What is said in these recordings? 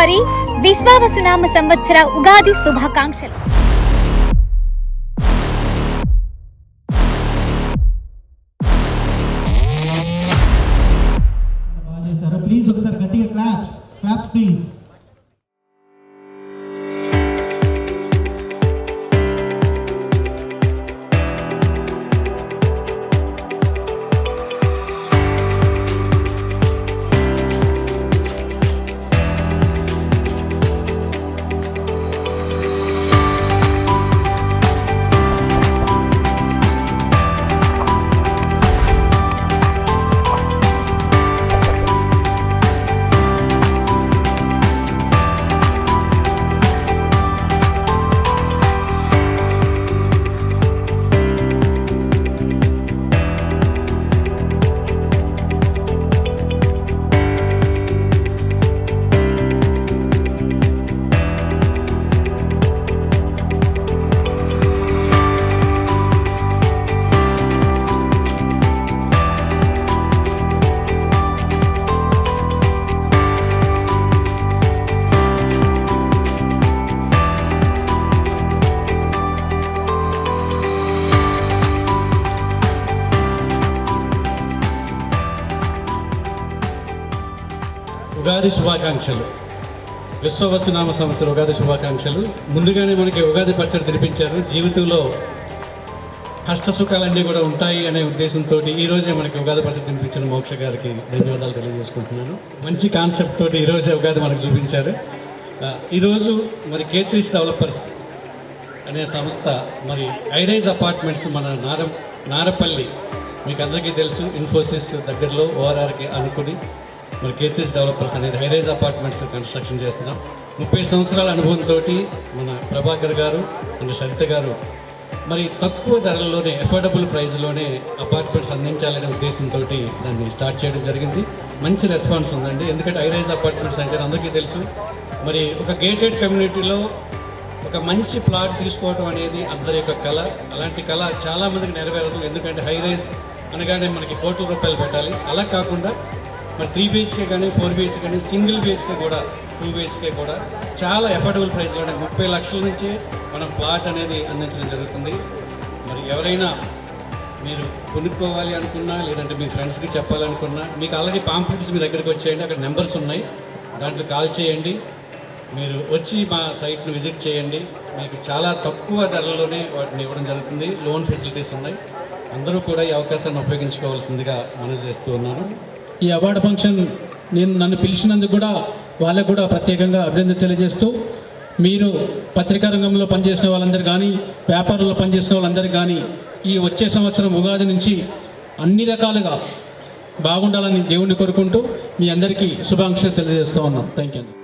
వారి విశ్వావసునామ సంవత్సర ఉగాది శుభాకాంక్షలు. ప్లీజ్ ఒకసారి గట్టిగా క్లాప్స్ క్లాప్స్ ప్లీజ్ ఉగాది శుభాకాంక్షలు. విశ్వవసునామ సంవత్సర ఉగాది శుభాకాంక్షలు. ముందుగానే మనకి ఉగాది పచ్చడి తినిపించారు. జీవితంలో కష్ట సుఖాలన్నీ కూడా ఉంటాయి అనే ఉద్దేశంతో ఈ రోజే మనకి ఉగాది పచ్చడి తినిపించిన మోక్ష గారికి ధన్యవాదాలు తెలియజేసుకుంటున్నాను. మంచి కాన్సెప్ట్ తోటి ఈరోజే ఉగాది మనకు చూపించారు. ఈరోజు మరి కేత్రీస్ డెవలపర్స్ అనే సంస్థ మరి ఐరైజ్ అపార్ట్మెంట్స్ మన నార నారపల్లి మీకు అందరికీ తెలుసు ఇన్ఫోసిస్ దగ్గరలో ఓఆర్ఆర్కి అనుకుని మరి కేపీఎస్ డెవలపర్స్ అనేది హైరైజ్ అపార్ట్మెంట్స్ కన్స్ట్రక్షన్ చేస్తున్నాం. ముప్పై సంవత్సరాల అనుభవంతో మన ప్రభాకర్ గారు అండ్ సరిత గారు మరి తక్కువ ధరల్లోనే అఫోర్డబుల్ ప్రైస్లోనే అపార్ట్మెంట్స్ అందించాలనే ఉద్దేశంతో దాన్ని స్టార్ట్ చేయడం జరిగింది. మంచి రెస్పాన్స్ ఉందండి. ఎందుకంటే హైరైజ్ అపార్ట్మెంట్స్ అంటే అందరికీ తెలుసు. మరి ఒక గేటెడ్ కమ్యూనిటీలో ఒక మంచి ప్లాట్ తీసుకోవడం అనేది అందరి యొక్క కళ. అలాంటి కళ చాలామందికి నెరవేరదు. ఎందుకంటే హై రైజ్ అనగానే మనకి కోట్ల రూపాయలు పెట్టాలి. అలా కాకుండా మరి త్రీ బిహెచ్కే కానీ ఫోర్ బిహెచ్కే కానీ సింగిల్ బిహెచ్కే కూడా టూ బిహెచ్కే కూడా చాలా అఫోర్డబుల్ ప్రైస్లోనే ముప్పై లక్షల నుంచి మనం ప్లాట్ అనేది అందించడం జరుగుతుంది. మరి ఎవరైనా మీరు కొనుక్కోవాలి అనుకున్నా లేదంటే మీ ఫ్రెండ్స్కి చెప్పాలనుకున్నా మీకు ఆల్రెడీ పాంప్లెట్స్ మీ దగ్గరికి వచ్చేయండి అక్కడ నెంబర్స్ ఉన్నాయి. దాంట్లో కాల్ చేయండి. మీరు వచ్చి మా సైట్ను విజిట్ చేయండి. మీకు చాలా తక్కువ ధరలోనే వాటిని ఇవ్వడం జరుగుతుంది. లోన్ ఫెసిలిటీస్ ఉన్నాయి. అందరూ కూడా ఈ అవకాశాన్ని ఉపయోగించుకోవాల్సిందిగా మనం చేస్తూ ఉన్నాను. ఈ అవార్డు ఫంక్షన్ నేను నన్ను పిలిచినందుకు కూడా వాళ్ళకు కూడా ప్రత్యేకంగా అభినందన తెలియజేస్తూ మీరు పత్రికా రంగంలో పనిచేసిన వాళ్ళందరూ కానీ వ్యాపారంలో పనిచేసిన వాళ్ళందరూ కానీ ఈ వచ్చే సంవత్సరం ఉగాది నుంచి అన్ని రకాలుగా బాగుండాలని దేవుణ్ణి కోరుకుంటూ మీ అందరికీ శుభాకాంక్షలు తెలియజేస్తూ ఉన్నాం థ్యాంక్ యూ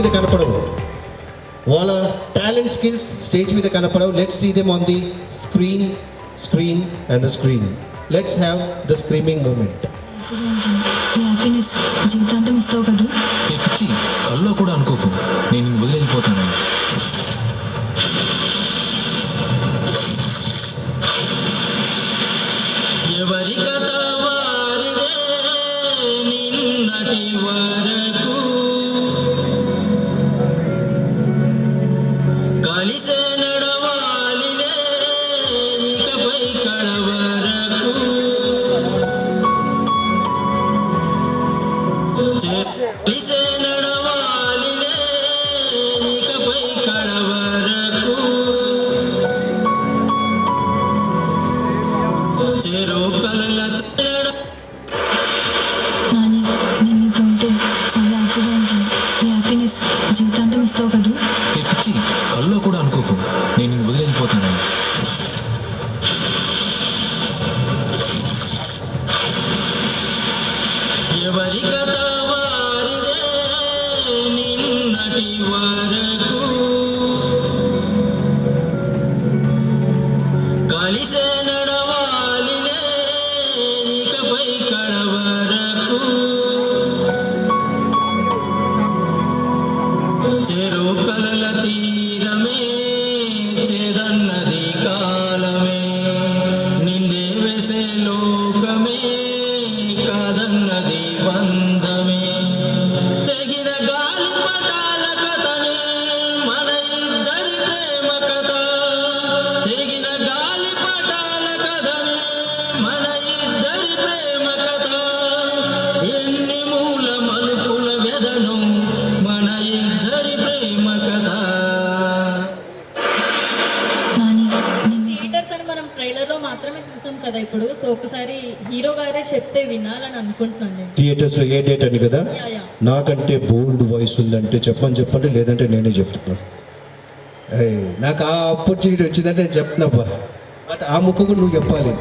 మీద కనపడవు. వాళ్ళ టాలెంట్ స్కిల్స్ స్టేజ్ మీద కనపడవు. Let's see them on the screen screen and the screen let's have the screaming moment happiness జీవితాంతం ఇస్తావు కదూ? ఏ పిచ్చి కల్లో కూడా అనుకోకు. నేను నిన్ను కడవరకు నేను ఉంటే చాలా హ్యాపీగా జీవితాంతం ఇస్తావు కదా? కళ్ళు కల్లో కూడా అనుకోకు. నేను వదిలేకపోతాను ఇప్పుడు. సో ఒకసారి హీరో గారే చెప్తే వినాలని అనుకుంటున్నాను నేను. థియేటర్స్లో ఏ డేట్ అని కదా? నాకంటే బోల్డ్ వాయిస్ ఉందంటే చెప్పని చెప్పండి. లేదంటే నేనే చెప్తున్నాను నాకు ఆ ఆపర్చునిటీ వచ్చిందంటే నేను చెప్తున్నాబ్బా బట్ ఆ ముక్క కూడా నువ్వు చెప్పాలి.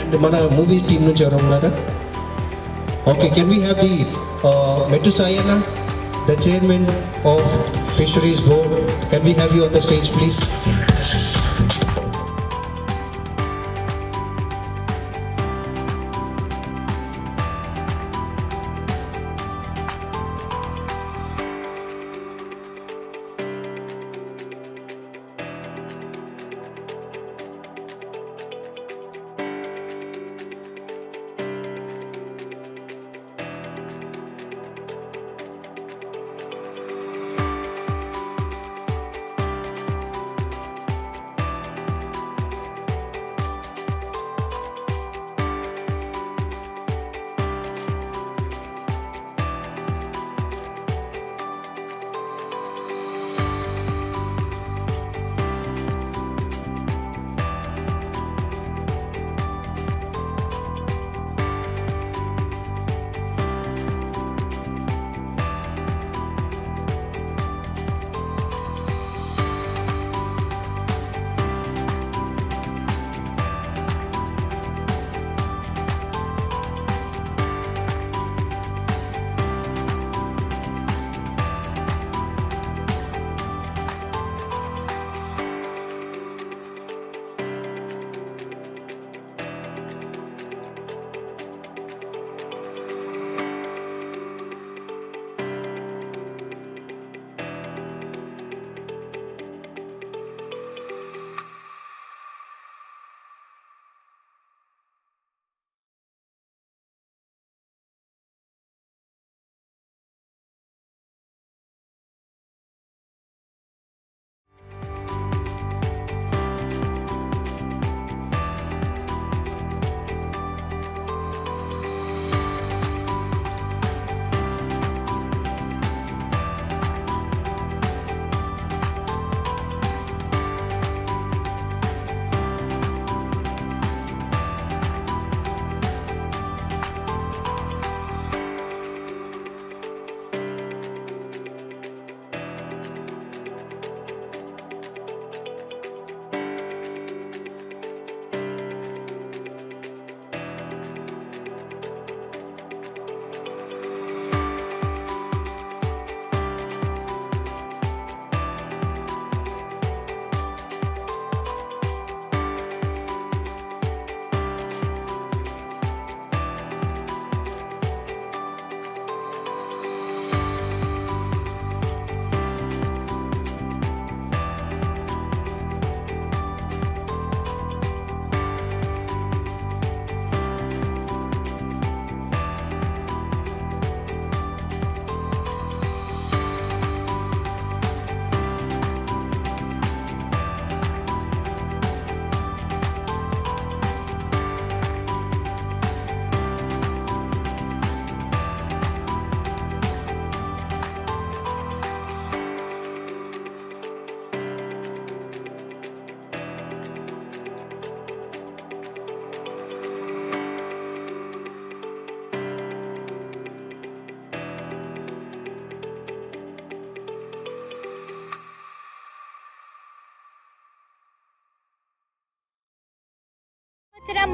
అండ్ మన మూవీ టీం నుంచి ఎవరు ఉన్నారా? Okay can we have the Mettu Sayanna the chairman of fisheries board can we have you on the stage please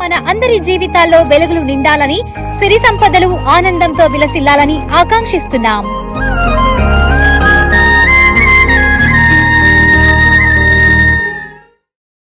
మన అందరి జీవితాల్లో వెలుగులు నిండాలని సిరి సంపదలు ఆనందంతో విలసిల్లాలని ఆకాంక్షిస్తున్నాం.